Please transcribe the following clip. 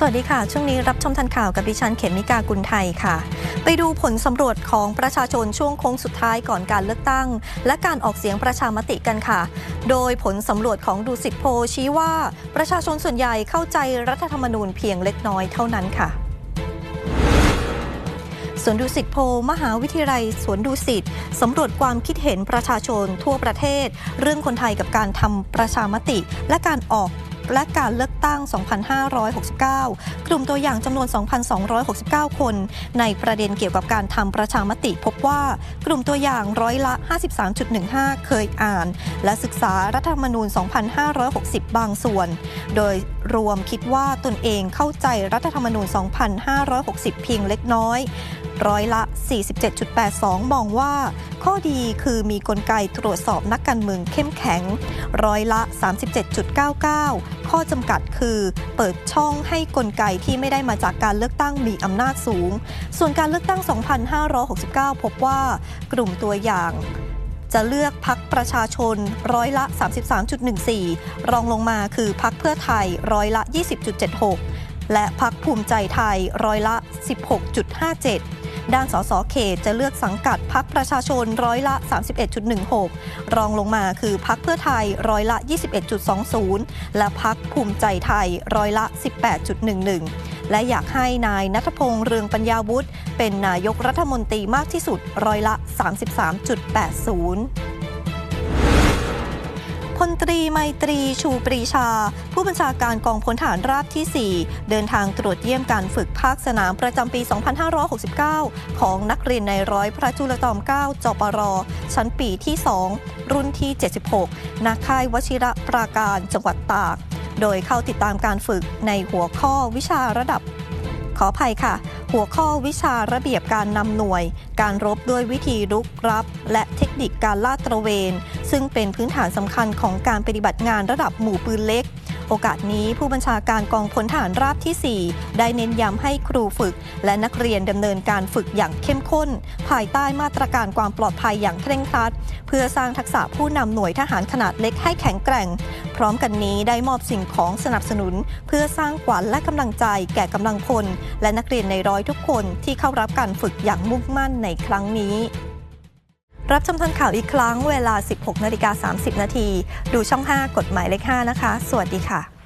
สวัสดีค่ะ ช่วงนี้รับชมทันข่าวกับดิฉันเขมิกากุลไทยค่ะ ไปดูผลสำรวจของประชาชนช่วงโค้งสุดท้ายก่อนการเลือกตั้ง และการออกเสียงประชามติกันค่ะ โดยผลสำรวจของดูสิตโพชี้ว่าประชาชนส่วนใหญ่เข้าใจรัฐธรรมนูญเพียงเล็กน้อยเท่านั้นค่ะสวนดุสิตโพมหาวิทยาลัยสวนดุสิตสำรวจความคิดเห็นประชาชนทั่วประเทศ เรื่องคนไทยกับการทำประชามติ และการออก และการเลือกตั้ง 2569 กลุ่มตัวอย่างจำนวน 2,269 คน ในประเด็นเกี่ยวกับการทำประชามติพบว่ากลุ่มตัวอย่างร้อยละ 53.15 เคยอ่าน และศึกษารัฐธรรมนูญ 2560 บางส่วน โดยรวมคิดว่าตนเองเข้าใจรัฐธรรมนูญ 2560 เพียงเล็กน้อย ร้อยละ 47.82 มองว่า ข้อดีคือมีกลไกตรวจสอบนักการเมืองเข้มแข็ง ร้อยละ 37.99 ข้อจำกัดคือเปิดช่องให้กลไกที่ไม่ได้มาจากการเลือกตั้งมีอำนาจสูง ส่วนการเลือกตั้ง 2569 พบว่ากลุ่มตัวอย่างจะเลือกพักประชาชนร้อยละ 33.14 รองลงมาคือพักเพื่อไทยร้อยละ 20.76 และพักภูมิใจไทยร้อยละ 16.57 ด้านสสเขตจะเลือกสังกัดพักประชาชนร้อยละ 31.16 รองลงมาคือพักเพื่อไทยร้อยละ 21.20 และพักภูมิใจไทยร้อยละ 18.11 และอยากให้นายนัทพงษ์เรืองปัญญาวุฒิเป็นนายกรัฐมนตรีมากที่สุดร้อยละ 33.80 ตรีไมตรีชูปรีชา ผู้บัญชาการกองพลทหารราบที่ 4 เดินทางตรวจเยี่ยมการฝึกภาคสนามประจำปี 2569 ของนักเรียนในร้อยพระจุลจอมเกล้าจปร ชั้นปีที่ 2 รุ่นที่ 76นาค่ายวชิระปราการจังหวัดตาก โดยเข้าติดตามการฝึกในหัวข้อวิชาระดับ ขออภัยค่ะ หัวข้อวิชาระเบียบการนำหน่วย การรบด้วยวิธีรุกรับ และเทคนิคการลาดตระเวน ซึ่งเป็นพื้นฐานสำคัญของการปฏิบัติงานระดับหมู่ปืนเล็ก โอกาสนี้ผู้บัญชาการกองพลทหารราบที่ 4 ได้เน้นย้ำให้ครูฝึก และนักเรียนดำเนินการฝึกอย่างเข้มข้น ภายใต้มาตรการความปลอดภัยอย่างเคร่งครัด เพื่อสร้างทักษะผู้นำหน่วยทหารขนาดเล็กให้แข็งแกร่ง พร้อมกันนี้ได้มอบสิ่งของสนับสนุน เพื่อสร้างขวัญและกำลังใจแก่กำลังพลและนักเรียนในร้อยทุกคนที่เข้ารับการฝึกอย่างมุ่งมั่นในครั้งนี้ รับชมทันข่าวอีกครั้งเวลา 16 นาฬิกา 30 นาที ดูช่อง 5 กฎหมายเลข 5 นะคะ สวัสดีค่ะ